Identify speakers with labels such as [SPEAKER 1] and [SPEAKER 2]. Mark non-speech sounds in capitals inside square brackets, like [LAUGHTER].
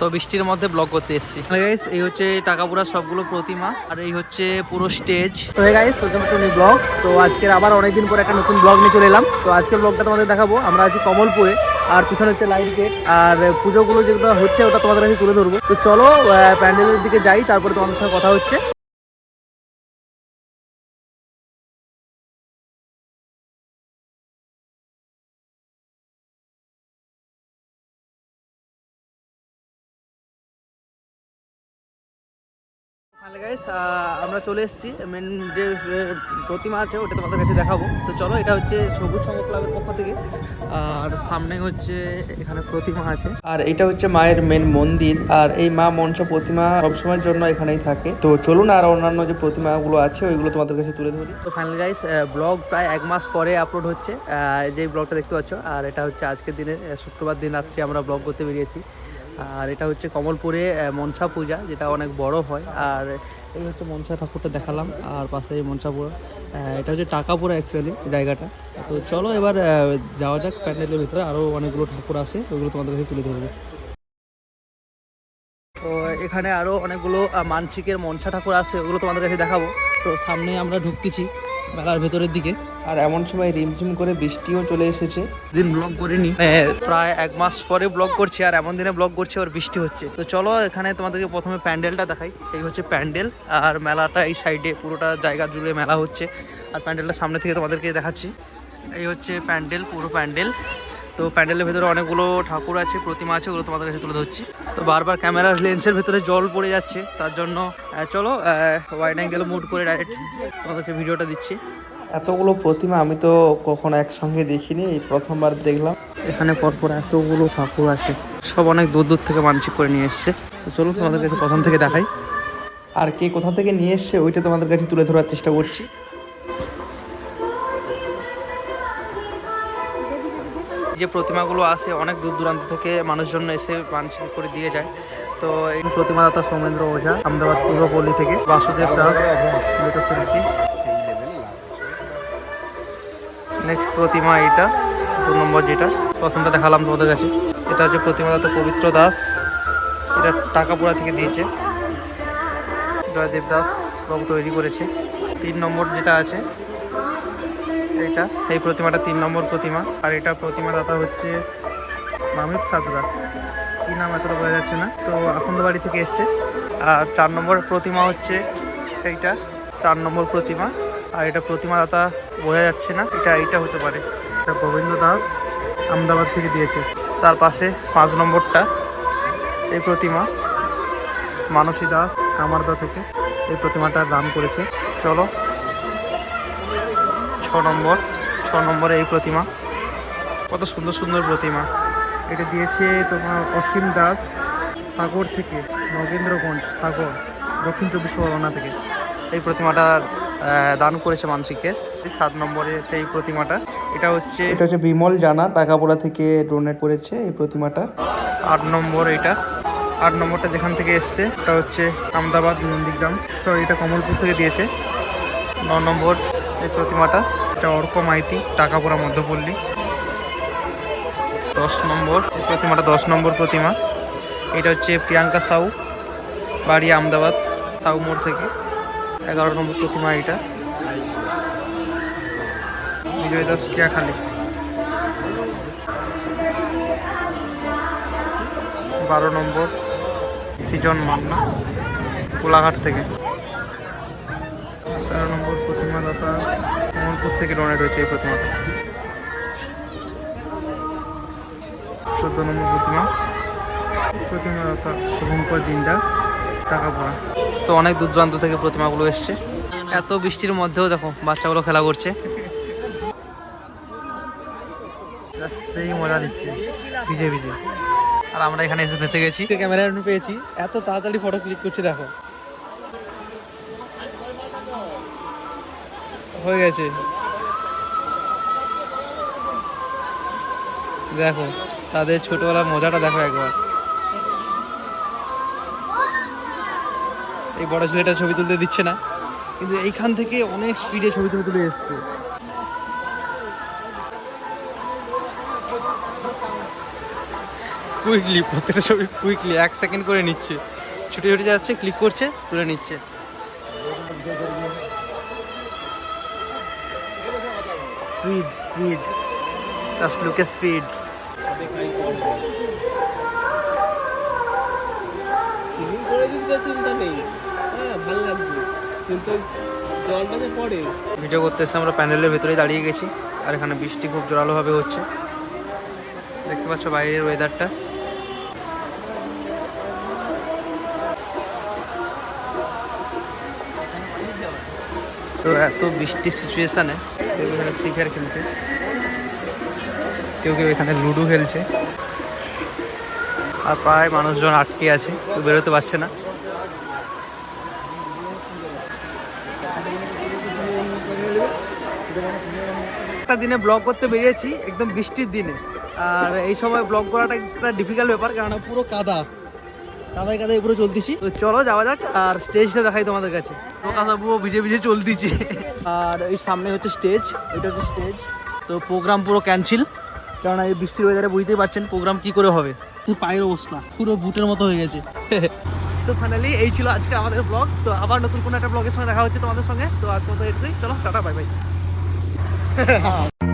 [SPEAKER 1] তো বৃষ্টির মধ্যে ব্লগ করতে এসেছি। এই হচ্ছে টাকাপুরা সবগুলো প্রতিমা। আর এই হচ্ছে পুরো স্টেজ
[SPEAKER 2] তো হে গাইস ব্লগ তো আজকের আবার অনেকদিন পরে একটা নতুন ব্লগ নিয়ে চলে এলাম। তো আজকের ব্লগটা তোমাদের দেখাবো। আমরা আছি কমলপুরে আর পিছনে হচ্ছে লাইট গেট আর পুজোগুলো যেগুলো হচ্ছে ওটা তোমাদের আমি তুলে ধরবো। তো চলো প্যান্ডেলের দিকে যাই তারপরে তোমাদের সঙ্গে কথা হচ্ছে। ফাইনালি গাইস আমরা চলে এসেছি। মেন যে প্রতিমা আছে, ওটা তোমাদের কাছে দেখাবো। তো চলো, এটা হচ্ছে সবুজ সংঘ ক্লাবের পক্ষ থেকে। আর সামনে হচ্ছে এখানে প্রতিমা আছে। আর এটা হচ্ছে মায়ের মেন মন্দির। আর এই মা মনসা প্রতিমা সবসময়ের জন্য এখানেই থাকে। তো চলুন, আর অন্যান্য যে প্রতিমাগুলো আছে, ওইগুলো তোমাদের কাছে তুলে ধরি। তো ফাইনালি গাইস ব্লগ প্রায় এক মাস পরে আপলোড হচ্ছে। যে ব্লগটা দেখতে পাচ্ছ, আর এটা হচ্ছে আজকের দিনে শুক্রবার দিন রাত্রি আমরা ব্লগ করতে বেরিয়েছি। আর এটা হচ্ছে কমলপুরে মনসা পূজা, যেটা অনেক বড় হয়। আর এই হচ্ছে মনসা ঠাকুরটা দেখালাম, আর পাশে মনসাপুর এটা হচ্ছে টাকাপুরা অ্যাকচুয়ালি জায়গাটা। তো চলো এবার যাওয়া যাক প্যান্ডেলের ভিতরে আরও অনেকগুলো ঠাকুর আছে, ওগুলো তোমাদের কাছে তুলে ধরবো। তো এখানে আরও অনেকগুলো মানসিকের মনসা ঠাকুর আছে, ওগুলো তোমাদের কাছে দেখাবো। তো সামনে আমরা ঢুকতেছি, মেলার ভেতরের দিকে। আর এমন সময় রিমঝিম করে বৃষ্টিও চলে এসেছে। দিন ব্লগ করিনি। প্রায় এক মাস পরে ব্লগ করছি আর এমন দিনে ব্লগ করছি আর বৃষ্টি হচ্ছে। তো চলো এখানে তোমাদেরকে প্রথমে প্যান্ডেলটা দেখাই। এই হচ্ছে প্যান্ডেল আর মেলাটা এই সাইডে পুরোটা জায়গা জুড়ে মেলা হচ্ছে। আর প্যান্ডেলটা সামনে থেকে তোমাদেরকে দেখাচ্ছি। এই হচ্ছে প্যান্ডেল পুরো প্যান্ডেল। তো প্যান্ডেলের ভেতরে অনেকগুলো ঠাকুর আছে প্রতিমা আছে ওগুলো তোমাদের কাছে তুলে ধরছি। তো বারবার ক্যামেরার লেন্সের ভেতরে জল পড়ে যাচ্ছে তার জন্য চলো ওয়াইড অ্যাঙ্গেল মুড করে ডাইরেক্ট তোমাদের কাছে ভিডিওটা দিচ্ছি। এতগুলো প্রতিমা আমি তো কখনো একসঙ্গে দেখিনি এই প্রথমবার দেখলাম। এখানে পরপর এতগুলো ঠাকুর আছে সব অনেক দূর দূর থেকে মানসিক করে নিয়ে এসছে। তো চলো তোমাদের কাছে প্রথম থেকে দেখাই। আর কে কোথা থেকে নিয়ে এসছে ওইটা তোমাদের কাছে তুলে ধরার চেষ্টা করছি। যে প্রতিমাগুলো আসে অনেক দূর দূরান্ত থেকে মানুষজন এসে মানসিক করে দিয়ে যায়। তো এই প্রতিমাদাতা সৌমেন্দ্র ওঝা আহমেদাবাদ পূর্বপল্লী থেকে বাসুদেব দাস মৃতশিল্পী নেক্সট প্রতিমা এইটা দু নম্বর যেটা। প্রথমটা দেখালাম তোমাদের কাছে। এটা হচ্ছে প্রতিমাদাতা পবিত্র দাস। এটা টাকাপুরা থেকে দিয়েছে। জয়দেব দাস বাবু তৈরি করেছে। তিন নম্বর যেটা আছে এইটা এই প্রতিমাটা তিন নম্বর প্রতিমা। আর এটা প্রতিমা দাতা হচ্ছে মামিক সাদরা কি নাম এতটা বোঝা যাচ্ছে না। তো আখন্দবাড়ি থেকে এসছে। আর চার নম্বর প্রতিমা হচ্ছে এইটা। চার নম্বর প্রতিমা। আর এটা প্রতিমা দাতা, বোঝা যাচ্ছে না। এটা এইটা হতে পারে। এটা গোবিন্দ দাস আহমেদাবাদ থেকে দিয়েছে। তার পাশে পাঁচ নম্বরটা, এই প্রতিমা, মানসী দাস কামারদা থেকে এই প্রতিমাটা দান করেছে। চলো, ছ নম্বর, ছ নম্বরে এই প্রতিমা। কত সুন্দর সুন্দর প্রতিমা। এটা দিয়েছে তোমার অসীম দাস সাগর থেকে, নগেন্দ্রগঞ্জ, সাগর, দক্ষিণ চব্বিশ পরগনা থেকে। এই প্রতিমাটা দান করেছে মানসিককে। সাত নম্বরে হচ্ছে এই প্রতিমাটা। এটা হচ্ছে এটা হচ্ছে বিমল জানা টাকাপোড়া থেকে ডোনেট করেছে এই প্রতিমাটা। আট নম্বর এটা। আট নম্বরটা যেখান থেকে এসছে এটা হচ্ছে আহমেদাবাদ নন্দীগ্রাম। সো এটা কমলপুর থেকে দিয়েছে। ন নম্বর এই প্রতিমাটা। এটা অর্ক মাইতি টাকাপুরা মধ্যপল্লী। দশ নম্বর এই প্রতিমাটা দশ নম্বর প্রতিমা। এটা হচ্ছে প্রিয়াঙ্কা সাউ বাড়ি আহমেদাবাদ সাউ মোড় থেকে। এগারো নম্বর প্রতিমা এটা। বিজয় দাস কিয়াখালী। বারো নম্বর সৃজন মান্না, কোলাঘাট থেকে। তেরো নম্বর প্রতিমা দাতা কমলপুর থেকে ডোনেট হয়েছে এই প্রতিমাটা। চোদ্দ নম্বর প্রতিমা প্রতিমা দাতা শুভঙ্কর দিনটা তো অনেক দূর দূরান্ত থেকে প্রতিমাগুলো এসছে। এত বৃষ্টির মধ্যেও দেখো, বাচ্চাগুলো খেলা করছে। সেই মজা দিচ্ছে। ভিজে ভিজে। আর আমরা এখানে এসে ফেসে গেছি। ক্যামেরা পেয়েছি। এত তাড়াতাড়ি ফটো ক্লিক করছে, দেখো। হয়ে গেছে। দেখো, তাদের ছোটবেলার মজাটা দেখো একবার। এই বড় ছেলেটা ছবি তুলতে দিচ্ছে না। কিন্তু এইখান থেকে অনেক স্পিডে ছবি তুলে তুলে এসছে।
[SPEAKER 1] কুইকলি প্রত্যেকটা ছবি কুইকলি এক সেকেন্ড করে নিচ্ছে। ছুটে ছুটে যাচ্ছে ক্লিক করছে, তুলে নিচ্ছে। স্পিড স্পিড লুক স্পিড
[SPEAKER 3] তো চিন্তা নেই। হ্যাঁ ভালো লাগছে। কিন্তু জলটা যে পড়ে।
[SPEAKER 1] ভিডিও করতে এসে আমরা প্যান্ডেলের ভেতরেই দাঁড়িয়ে গেছি, আর এখানে বৃষ্টি খুব জোরালোভাবে হচ্ছে। দেখতে পাচ্ছ বাইরের ওয়েদারটা তো এত বৃষ্টির সিচুয়েশানে কেউ এখানে ফ্রি ফায়ার খেলছে। কেউ কেউ এখানে লুডো খেলছে। আর প্রায় মানুষজন আটকে আছে কেউ বেরোতে পারছে না।
[SPEAKER 2] একটা দিনে ব্লগ করতে বেরিয়েছি একদম বৃষ্টির দিনে। আর এই সময় ব্লগ করাটা একটা ডিফিকাল্ট ব্যাপার কারণ পুরো কাদা। কাদায় কাদায় পুরো চলতেছি। তো চলো যাওয়া যাক আর স্টেজটা দেখাই তোমাদের কাছে। কাদা পুরো ভিজে ভিজে চলতেছি। আর এই সামনে হচ্ছে স্টেজ এটা হচ্ছে স্টেজ তো প্রোগ্রাম পুরো ক্যান্সেল কেননা এই বৃষ্টির ওয়েদারে বুঝতেই পারছেন প্রোগ্রাম কি করে হবে। পায়ের অবস্থা পুরো বুটের মতো হয়ে গেছে। [LAUGHS] তো ফাইনালি এই ছিল আজকে আমাদের ব্লগ তো আবার নতুন কোনো একটা ব্লগের সঙ্গে দেখা হচ্ছে তোমাদের সঙ্গে। তো আজ মতো এটুকুই। চলো টাটা বাই বাই 嘿 [LAUGHS] 嘿